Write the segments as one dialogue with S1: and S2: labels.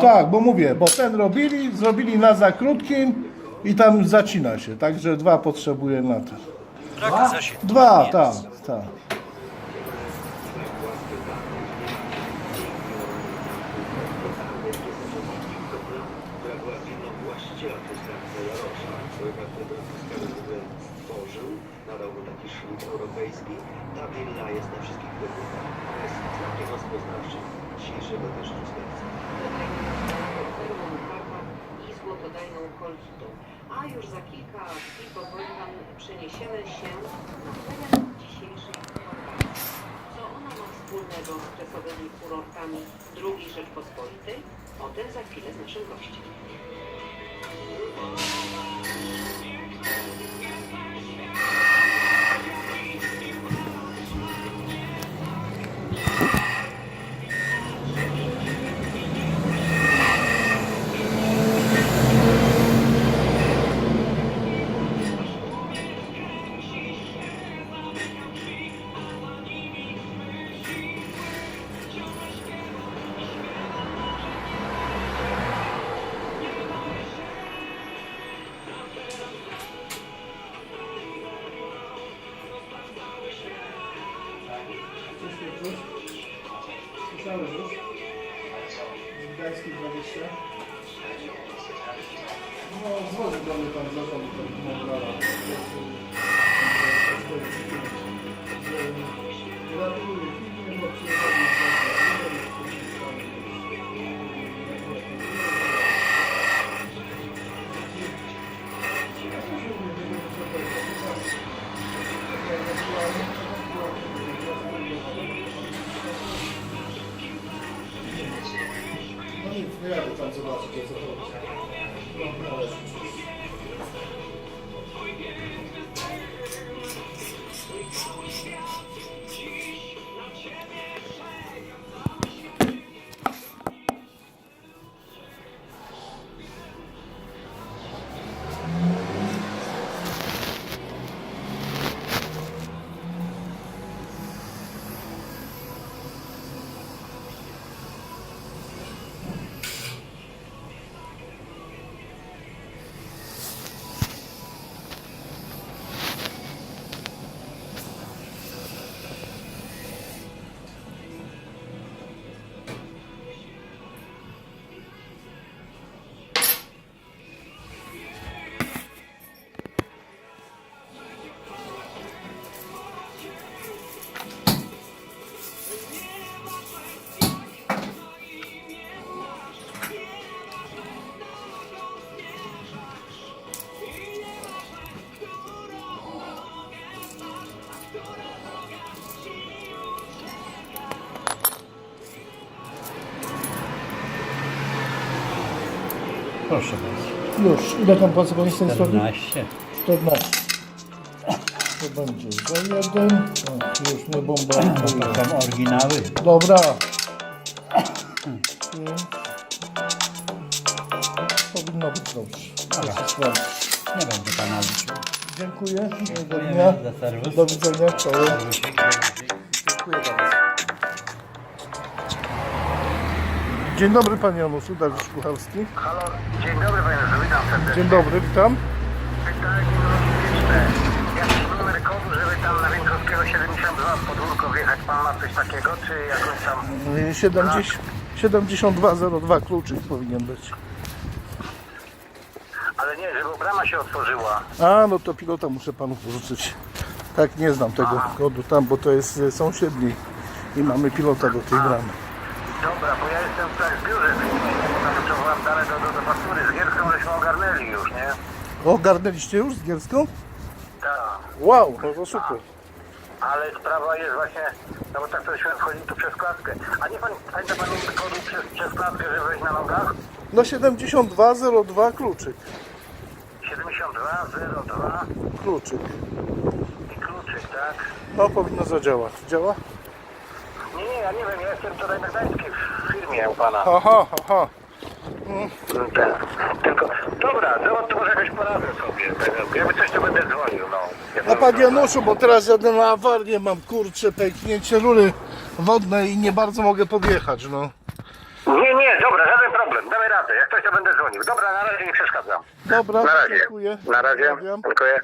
S1: Tak, bo mówię, bo ten robili, zrobili na za krótkim i tam zacina się, także dwa potrzebuję na to.
S2: Brak zasięgu.
S1: Dwa,
S2: Jest.
S1: tak, tak.
S3: jest na wszystkich. Jest znakiem rozpoznawczym dzisiejszego też.
S4: Perłą Karpat i złotodajną. A już za kilka chwil powoli nam przeniesiemy się na teren dzisiejszej Chorwacji. Co ona ma wspólnego z kresowymi kurortami II Rzeczpospolitej? O tym za chwilę z naszym gościem.
S1: 那你第二的赞助到什么时候？No, należy.
S2: Proszę bardzo.
S1: Już, ile tam z tej strony?
S2: 14.
S1: 14. To będzie za jeden. O, już nie bomba.
S2: To są oryginały.
S1: Dobra. Pięć. Powinno być dobrze.
S2: Dobra. Nie będę pana liczył.
S1: Dziękuję.
S2: Za serwis.
S1: Do widzenia. Czołem.
S2: Serwisik, serwisik.
S1: Dziękuję bardzo. Dzień dobry Panie Januszu, Dariusz Kucharski.
S5: Halo, dzień dobry panie Jezu, witam serdecznie.
S1: Dzień dobry, witam.
S5: Pytanie logiczne. Jaki numer kodu, żeby tam na Więkowskiego 72 w podwórko wjechać? Pan ma coś takiego, czy jakąś tam...
S1: Y, 70, 7202 kluczyk powinien być.
S5: Ale nie, żeby brama się otworzyła.
S1: A, no to pilota muszę Panu pożyczyć. Tak, nie znam tego kodu tam, bo to jest y, sąsiedni i mamy pilota do tej bramy.
S5: Dobra, bo ja jestem w tak biurze, tam potrzebowałem dane do, do, do faktury z Gierską, żeśmy ogarnęli już, nie?
S1: Ogarnęliście już z Gierską?
S5: Tak.
S1: Wow, no to super.
S5: Ale sprawa jest właśnie, no bo tak to się wchodzi tu przez klatkę. A nie pan, pamięta pan kodu przez, przez klatkę, żeby wejść na nogach?
S1: No 7202 kluczyk.
S5: 72, 02
S1: Kluczyk.
S5: i kluczyk, tak?
S1: No powinno zadziałać. Działa?
S5: Nie, nie, ja nie wiem, ja jestem tutaj na Gdańskiej w firmie u pana.
S1: Aha, aha.
S5: Ten. Tylko, dobra, no to może jakoś poradzę sobie. Jakby coś, to będę dzwonił, no.
S1: A Panie Januszu, bo teraz jadę na awarię, mam kurczę, pęknięcie rury wodnej i nie bardzo mogę podjechać, no.
S5: Nie, nie, dobra, żaden problem. sprawdzę. Jak coś to będę dzwonił. Dobra, na razie nie przeszkadzam.
S1: Dobra,
S5: Na razie.
S1: dziękuję.
S5: Na razie.
S1: Pozdrawiam.
S5: Dziękuję.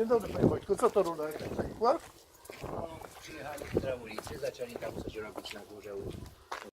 S1: Dzień dobry panie Wojtku, co to rula? Jakaś?
S6: Przyjechali z ulicy, zaczęli tam coś robić na górze